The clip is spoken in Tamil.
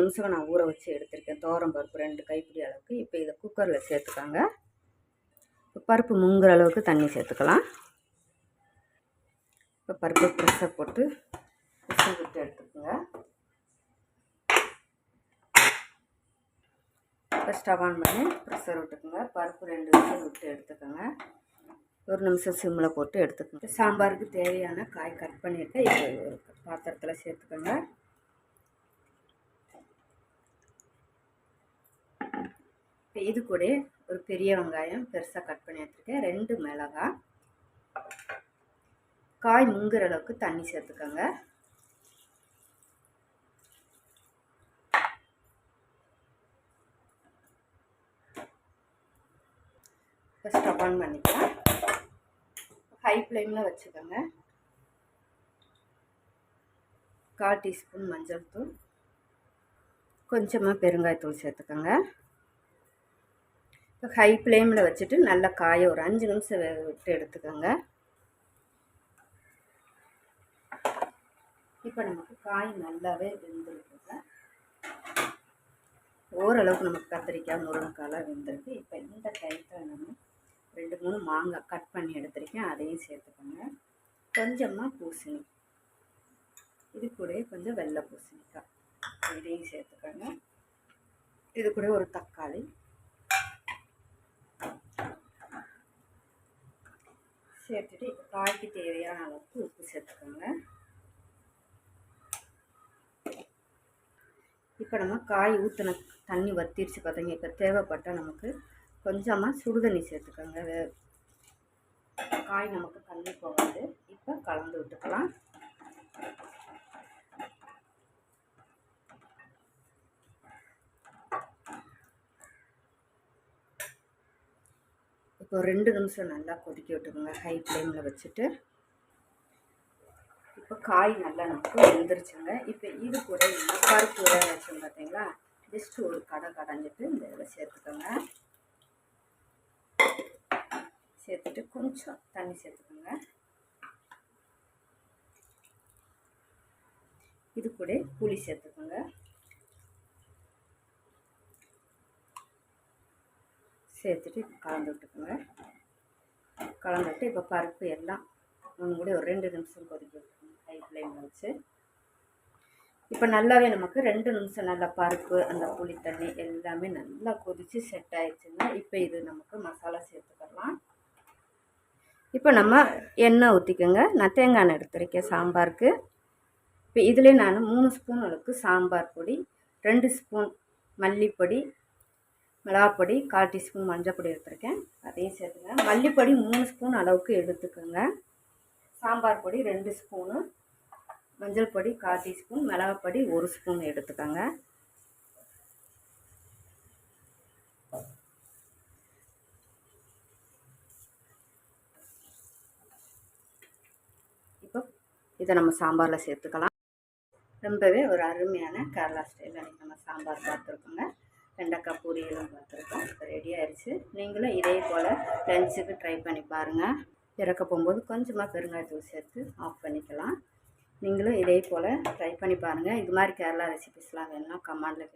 நிமிஷம் நான் ஊற வச்சு எடுத்திருக்கேன். தோரம் பருப்பு ரெண்டு கைப்பிடி அளவுக்கு. இப்போ இதை குக்கரில் சேர்த்துக்காங்க. இப்போ பருப்பு முங்குற அளவுக்கு தண்ணி சேர்த்துக்கலாம். இப்போ பருப்பு ப்ரெஷர் போட்டு விசில் விட்டு எடுத்துக்கோங்க. இப்போ ஸ்டவ் ஆன் பண்ணி ப்ரெஷர் விட்டுக்குங்க. பருப்பு ரெண்டு விசில் விட்டு எடுத்துக்கோங்க. ஒரு நிமிஷம் சிம்மில் போட்டு எடுத்துக்கோங்க. சாம்பாருக்கு தேவையான காய் கட் பண்ணியிருக்கேன். இப்போ ஒரு பாத்திரத்தில் சேர்த்துக்கோங்க. இப்போ இது கூட ஒரு பெரிய வெங்காயம் பெருசாக கட் பண்ணி எடுத்துருக்கேன். ரெண்டு மிளகா காய் முங்குற அளவுக்கு தண்ணி சேர்த்துக்கோங்க. ஸ்டவ் ஆன் பண்ணிக்கலாம். ஹை ஃப்ளேமில் வச்சுக்கோங்க. கால் டீஸ்பூன் மஞ்சள் தூள். கொஞ்சமாக பெருங்காயத்தூள் சேர்த்துக்கோங்க. இப்போ ஹை ஃப்ளேமில் வச்சுட்டு நல்லா காய ஒரு அஞ்சு நிமிஷம் வேக விட்டு எடுத்துக்கோங்க. இப்போ நமக்கு காய் நல்லாவே வெந்திருக்குங்க. ஓரளவுக்கு நமக்கு கத்திரிக்காய் முருங்கைக்காய்லாம் வெந்திருக்கு. இப்போ இந்த டைத்தில் நம்ம ரெண்டு மூணு மாங்காய் கட் பண்ணி எடுத்திருக்கேன். அதையும் சேர்த்துக்கோங்க. கொஞ்சமாக பூசணி. இது கூட கொஞ்சம் வெள்ளை பூசணிக்காய். இதையும் சேர்த்துக்கோங்க. இது கூட ஒரு தக்காளி. சேர்த்துட்டு காய்க்கு தேவையான அளவுக்கு உப்பு சேர்த்துக்கோங்க. இப்போ நம்ம காய் ஊற்றின தண்ணி வத்திருச்சு பார்த்தீங்க இப்போ தேவைப்பட்டால் நமக்கு கொஞ்சமாக சுடுதண்ணி சேர்த்துக்கோங்க. காய் நமக்கு தண்ணி போகாது. இப்போ கலந்து விட்டுக்கலாம். இப்போ ரெண்டு நிமிஷம் நல்லா கொதிக்க விட்டுக்கோங்க. ஹை ஃப்ளேமில் வச்சுட்டு. இப்போ காய் நல்லா நமக்கு வெந்துருச்சுங்க. இப்போ இது கூட என்ன பருப்பு ஊற வச்சோம் பார்த்தீங்களா? ஜஸ்ட் ஒரு கடை கடைஞ்சிட்டு இந்த இதில் சேர்த்துக்கோங்க. சேர்த்துட்டு கொஞ்சம் தண்ணி சேர்த்துக்கோங்க. இது கூட புளி சேர்த்துக்கோங்க. சேர்த்துட்டு கலந்து விட்டுக்கோங்க. கலந்துட்டு இப்போ பருப்பு எல்லாம் ஒன்று கூட ஒரு ரெண்டு நிமிஷம் கொதிக்க விட்டுக்கோங்க. ஹை ஃப்ளேமில் வச்சு. இப்போ நல்லாவே நமக்கு ரெண்டு நிமிஷம் நல்லா பருப்பு அந்த புளி தண்ணி எல்லாமே நல்லா கொதித்து செட் ஆயிடுச்சுங்க இப்போ இது நமக்கு மசாலா சேர்த்துக்கலாம் இப்போ நம்ம எண்ணெய் ஊற்றிக்கோங்க நான் தேங்காய் எண்ணெய் எடுத்துருக்கேன் சாம்பாருக்கு. இப்போ இதிலே நான் மூணு ஸ்பூன் அளவுக்கு சாம்பார் பொடி ரெண்டு ஸ்பூன் மல்லிப்பொடி மிளகாப்பொடி கால் டீஸ்பூன் மஞ்சள் பொடி எடுத்துருக்கேன். அதையும் சேர்த்துங்க. மல்லிப்பொடி மூணு ஸ்பூன் அளவுக்கு எடுத்துக்கோங்க. சாம்பார் பொடி ரெண்டு ஸ்பூனு. மஞ்சள் பொடி கால் டீஸ்பூன். மிளகாப்பொடி ஒரு ஸ்பூன் எடுத்துக்கோங்க. இப்போ இதை நம்ம சாம்பாரில் சேர்த்துக்கலாம். ரொம்பவே ஒரு அருமையான கேரளா ஸ்டைலில் நம்ம சாம்பார் பார்த்துருக்கோங்க. நீங்களும் இதே போல் லஞ்சுக்கு ட்ரை பண்ணி பாருங்கள் இறக்க போகும்போது கொஞ்சமாக பெருங்காயத்தூள் சேர்த்து ஆஃப் பண்ணிக்கலாம். நீங்களும் இதே போல் ட்ரை பண்ணி பாருங்கள் இது மாதிரி கேரளா ரெசிபிஸ்லாம் வேணும்னா கமெண்டில்